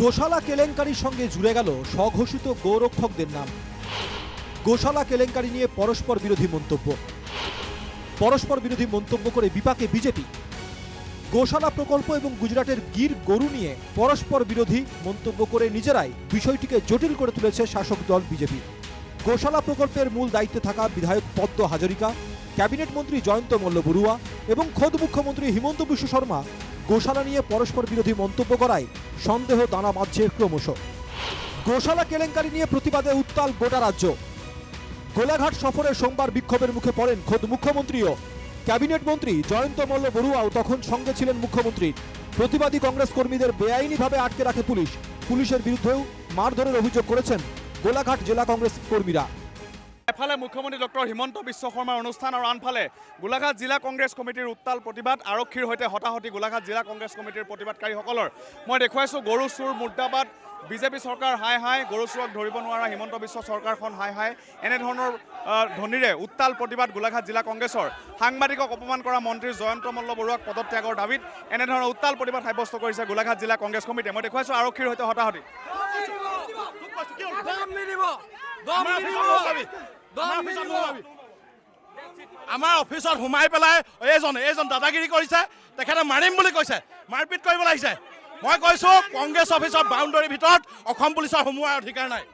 গোশালা কেলেঙ্কারির সঙ্গে জুড়ে গেল স্বঘোষিত গৌরক্ষকদের নাম। গোশালা কেলেঙ্কারি নিয়ে পরস্পর বিরোধী মন্তব্য। পরস্পর বিরোধী মন্তব্য করে বিপাকে বিজেপি। গোশালা প্রকল্প এবং গুজরাটের গির গরু নিয়ে পরস্পর বিরোধী মন্তব্য করে নিজেরাই বিষয়টিকে জটিল করে তুলেছে শাসক দল বিজেপি। গোশালা প্রকল্পের মূল দায়িত্বে থাকা বিধায়ক পদ্ম হাজরিকা, ক্যাবিনেট মন্ত্রী জয়ন্ত মল্ল বড়ুয়া এবং খোদ মুখ্যমন্ত্রী হিমন্ত বিশ্ব শর্মা গোশালা নিয়ে পরস্পর বিরোধী মন্তব্য করায় সন্দেহ দানা বাঁধছে ক্রমশ। গোশালা কেলেঙ্কারি নিয়ে প্রতিবাদে উত্তাল গোটা রাজ্য। গোলাঘাট সফরে সোমবার বিক্ষোভের মুখে পড়েন খোদ মুখ্যমন্ত্রীও। ক্যাবিনেট মন্ত্রী জয়ন্ত মল্ল বড়ুয়াও তখন সঙ্গে ছিলেন মুখ্যমন্ত্রীর প্রতিবাদী কংগ্রেস কর্মীদের বেআইনিভাবে আটকে রাখে পুলিশ। পুলিশের বিরুদ্ধেও মারধরের অভিযোগ করেছেন গোলাঘাট জেলা কংগ্রেস কর্মীরা। এফালে মুখ্যমন্ত্ৰী ডক্টৰ হিমন্ত বিশ্ব শৰ্মাৰ অনুষ্ঠান আৰু আনফালে গোলাঘাট জিলা কংগ্ৰেছ কমিটিৰ উত্তাল প্ৰতিবাদ আৰক্ষীৰ সৈতে হতাহতি গোলাঘাট জিলা কংগ্ৰেছ কমিটিৰ প্ৰতিবাদকাৰীসকলৰ। মই দেখুৱাইছোঁ গৰু চুৰ মুৰ্দাবাদ বিজেপি চৰকাৰ হাই হাই গৰু চোৰক ধৰিব নোৱাৰা হিমন্ত বিশ্ব চৰকাৰখন হাই হাই। এনেধৰণৰ ধ্বনিৰে উত্তাল প্ৰতিবাদ গোলাঘাট জিলা কংগ্ৰেছৰ। সাংবাদিকক অপমান কৰা মন্ত্ৰী জয়ন্ত মল্ল বৰুৱাক পদত্যাগৰ দাবীত এনেধৰণৰ উত্তাল প্ৰতিবাদ সাব্যস্ত কৰিছে গোলাঘাট জিলা কংগ্ৰেছ কমিটিয়ে মই দেখুৱাইছোঁ আৰক্ষীৰ সৈতে হতাহতি। আমাৰ অফিচত সোমাই পেলাই এইজন এইজন দাদাগিৰি কৰিছে তেখেতে মাৰিম বুলি কৈছে। মাৰপিট কৰিব লাগিছে। মই কৈছোঁ কংগ্ৰেছ অফিচত বাউণ্ডৰীৰ ভিতৰত অসম পুলিচৰ সোমোৱাৰ অধিকাৰ নাই।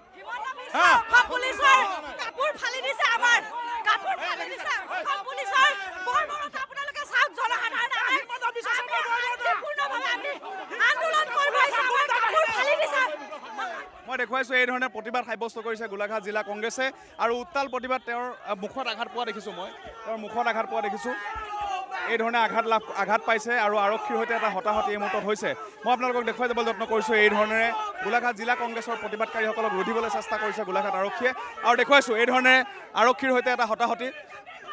হা। অসম পুলিচৰ কাপোৰ ফালি দিছে আমাৰ কাপোৰ ফালি দিছে অসম পুলিচৰ বৰ্বৰতা আপোনালোকে চাওক জনসাধাৰণে আমি শান্তিপূৰ্ণভাৱে আমি আন্দোলন কৰিব আহিছে আমাৰ কাপোৰ ফালি দিছে মই দেখুৱাইছোঁ এই ধৰণে প্ৰতিবাদ সাব্যস্ত কৰিছে গোলাঘাট জিলা কংগ্ৰেছে আৰু উত্তাল প্ৰতিবাদ তেওঁৰ মুখত আঘাত পোৱা দেখিছোঁ মই। তেওঁৰ মুখত আঘাত পোৱা দেখিছোঁ। এই ধৰণে আঘাত লাভ, আঘাত পাইছে আৰু আৰক্ষীৰ সৈতে এটা হতাহতি এই মুহূৰ্তত হৈছে। মই আপোনালোকক দেখুৱাই যাবলৈ যত্ন কৰিছোঁ এই ধৰণেৰে গোলাঘাট জিলা কংগ্ৰেছৰ প্ৰতিবাদকাৰীসকলক ৰুধিবলৈ চেষ্টা কৰিছে গোলাঘাট আৰক্ষীয়ে। আৰু দেখুৱাইছোঁ এই ধৰণেৰে আৰক্ষীৰ সৈতে এটা হতাহতি।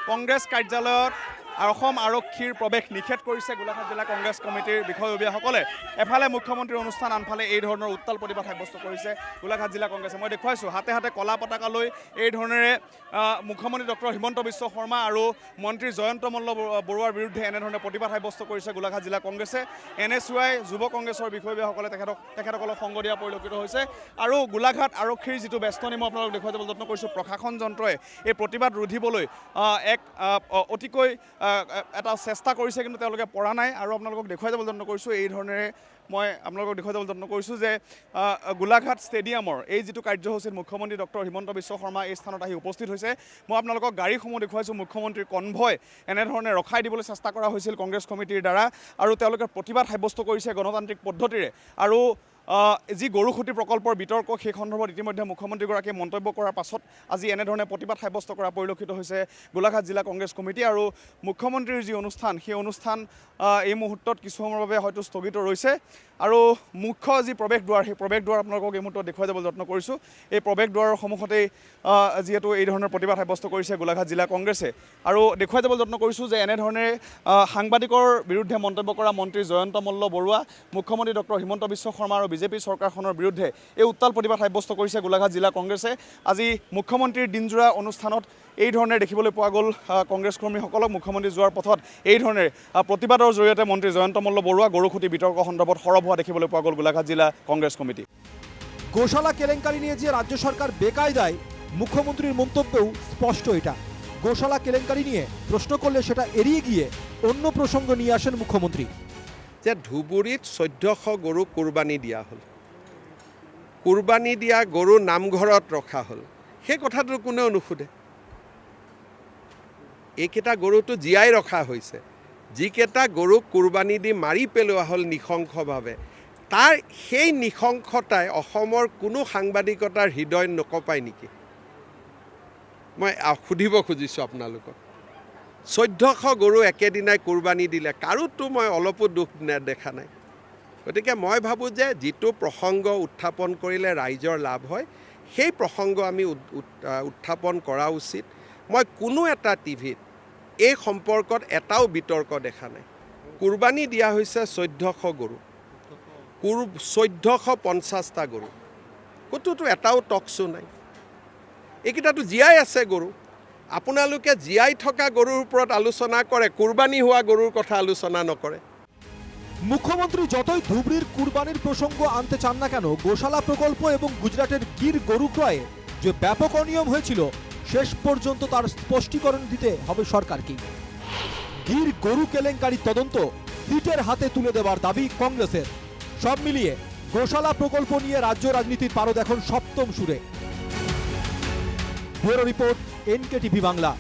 কংগ্ৰেছ কাৰ্যালয়ত অসম আৰক্ষীৰ প্ৰৱেশ নিষেধ কৰিছে গোলাঘাট জিলা কংগ্ৰেছ কমিটিৰ বিষয়ববীয়াসকলে। এফালে মুখ্যমন্ত্ৰীৰ অনুষ্ঠান আনফালে এই ধৰণৰ উত্তাল প্ৰতিবাদ সাব্যস্ত কৰিছে গোলাঘাট জিলা কংগ্ৰেছে। মই দেখুৱাইছোঁ হাতে হাতে কলা পতাকা লৈ এই ধৰণেৰে মুখ্যমন্ত্ৰী ডক্টৰ হিমন্ত বিশ্ব শৰ্মা আৰু মন্ত্ৰী জয়ন্ত মল্ল বৰু- বৰুৱাৰ বিৰুদ্ধে এনেধৰণে প্ৰতিবাদ সাব্যস্ত কৰিছে গোলাঘাট জিলা কংগ্ৰেছে। এন এছ আই যুৱ কংগ্ৰেছৰ বিষয়ববীয়াসকলে তেখেতক তেখেতসকলক সংগ দিয়া পৰিলক্ষিত হৈছে। আৰু গোলাঘাট আৰক্ষীৰ যিটো ব্যস্তনি মই আপোনালোকক দেখুৱাই যাবলৈ যত্ন কৰিছোঁ। প্ৰশাসন যন্ত্ৰই এই প্ৰতিবাদ ৰুধিবলৈ এক অতিকৈ এটা চেষ্টা কৰিছে কিন্তু তেওঁলোকে পৰা নাই আৰু আপোনালোকক দেখুৱাই যাবলৈ যত্ন কৰিছোঁ। এই ধৰণেৰে মই আপোনালোকক দেখুৱাই যাবলৈ যত্ন কৰিছোঁ যে গোলাঘাট ষ্টেডিয়ামৰ এই যিটো কাৰ্যসূচীত মুখ্যমন্ত্ৰী ডক্টৰ হিমন্ত বিশ্ব শৰ্মা এই স্থানত আহি উপস্থিত হৈছে। মই আপোনালোকক গাড়ীসমূহ দেখুৱাইছোঁ মুখ্যমন্ত্ৰীৰ কনভয় এনেধৰণে ৰখাই দিবলৈ চেষ্টা কৰা হৈছিল কংগ্ৰেছ কমিটিৰ দ্বাৰা আৰু তেওঁলোকে প্ৰতিবাদ সাব্যস্ত কৰিছে গণতান্ত্ৰিক পদ্ধতিৰে। আৰু যি গৰুখুঁটি প্ৰকল্পৰ বিতৰ্ক সেই সন্দৰ্ভত ইতিমধ্যে মুখ্যমন্ত্ৰীগৰাকীয়ে মন্তব্য কৰাৰ পাছত আজি এনেধৰণে প্ৰতিবাদ সাব্যস্ত কৰা পৰিলক্ষিত হৈছে গোলাঘাট জিলা কংগ্ৰেছ কমিটি আৰু মুখ্যমন্ত্ৰীৰ যি অনুষ্ঠান সেই অনুষ্ঠান এই মুহূৰ্তত কিছু সময়ৰ বাবে হয়তো স্থগিত ৰৈছে। আৰু মুখ্য যি প্ৰৱেশ দুৱাৰ সেই প্ৰৱেশ দুৱাৰ আপোনালোকক এই মুহূৰ্তত দেখুৱাই যাবলৈ যত্ন কৰিছোঁ। এই প্ৰৱেশ দুৱাৰৰ সন্মুখতেই যিহেতু এই ধৰণৰ প্ৰতিবাদ সাব্যস্ত কৰিছে গোলাঘাট জিলা কংগ্ৰেছে। আৰু দেখুৱাই যাবলৈ যত্ন কৰিছোঁ যে এনেধৰণে আহ, সাংবাদিকৰ বিৰুদ্ধে মন্তব্য কৰা মন্ত্ৰী জয়ন্ত মল্ল বৰুৱা মুখ্যমন্ত্ৰী ডক্টৰ হিমন্ত বিশ্ব শৰ্মা আৰু বিজেপি চৰকাৰখনৰ বিৰুদ্ধে এই উত্তাল প্ৰতিবাদ সাব্যস্ত কৰিছে গোলাঘাট জিলা কংগ্ৰেছে। আজি মুখ্যমন্ত্ৰীৰ দিনজোৰা অনুষ্ঠানত এই ধৰণে দেখিবলৈ পোৱা গ'ল কংগ্ৰেছ কৰ্মীসকলক মুখ্যমন্ত্ৰী যোৱাৰ পথত এই ধৰণেৰে প্ৰতিবাদৰ জৰিয়তে মন্ত্ৰী জয়ন্ত মল্ল বৰুৱা গৰুখুঁটি বিতৰ্ক সন্দৰ্ভত সৰব হোৱা দেখিবলৈ পোৱা গ'ল গোলাঘাট জিলা কংগ্ৰেছ কমিটি। গোশালা কেলেঙ্কারি নিয়ে যে রাজ্য সরকার বেকায়দায় মুখ্যমন্ত্রীর মন্তব্যেও স্পষ্ট এটা। গোশালা কেলেঙ্কারি নিয়ে প্রশ্ন করলে সেটা এড়িয়ে গিয়ে অন্য প্রসঙ্গ নিয়ে আসেন মুখ্যমন্ত্রী যে ধুবুৰীত চৈধ্যশ গৰু কোৰবানী দিয়া হ'ল। কোৰবানী দিয়া গৰু নামঘৰত ৰখা হ'ল। সেই কথাটো কোনেও নুসুধে। এইকেইটা গৰুটো জীয়াই ৰখা হৈছে। যিকেইটা গৰুক কোৰবানী দি মাৰি পেলোৱা হ'ল নৃশংসভাৱে তাৰ সেই নৃশংসতাই অসমৰ কোনো সাংবাদিকতাৰ হৃদয় নকপায় নেকি? মই সুধিব খুজিছোঁ আপোনালোকক। চৈধ্যশ গৰু একেদিনাই কোৰবানী দিলে। কাৰোতো মই অলপো দুখ দেখা নাই। গতিকে মই ভাবোঁ যে যিটো প্ৰসংগ উত্থাপন কৰিলে ৰাইজৰ লাভ হয়, সেই প্ৰসংগ আমি উত্থাপন কৰা উচিত। মই কোনো এটা টিভিত এই সম্পৰ্কত এটাও বিতৰ্ক দেখা নাই। কোৰবানী দিয়া হৈছে চৈধ্যশ গৰু। কোৰ, চৈধ্যশ পঞ্চাছটা গৰু। ক'তোতো এটাও টকচো নাই। এইকেইটাতো জীয়াই আছে গৰু। আপোনালোকে জীয়াই থকা গৰুৰ ওপৰত আলোচনা কৰে, কোৰবানী হোৱা গৰুৰ কথা আলোচনা নকৰে। মুখ্যমন্ত্রী যতই ধুবড়ির কুরবানির প্রসঙ্গ আনতে চান না কেন, গোশালা প্রকল্প এবং গুজরাটের গির গরু ক্রয়ে যে ব্যাপক অনিয়ম হয়েছিল, শেষ পর্যন্ত তার স্পষ্টীকরণ দিতে হবে সরকারকে। গির গরু কেলেঙ্কারি তদন্ত সিটের হাতে তুলে দেওয়ার দাবি কংগ্রেসের। সব মিলিয়ে গোশালা প্রকল্প নিয়ে রাজ্য রাজনীতির পারদ এখন সপ্তম সুরে। Bureau report NK TV Bangla.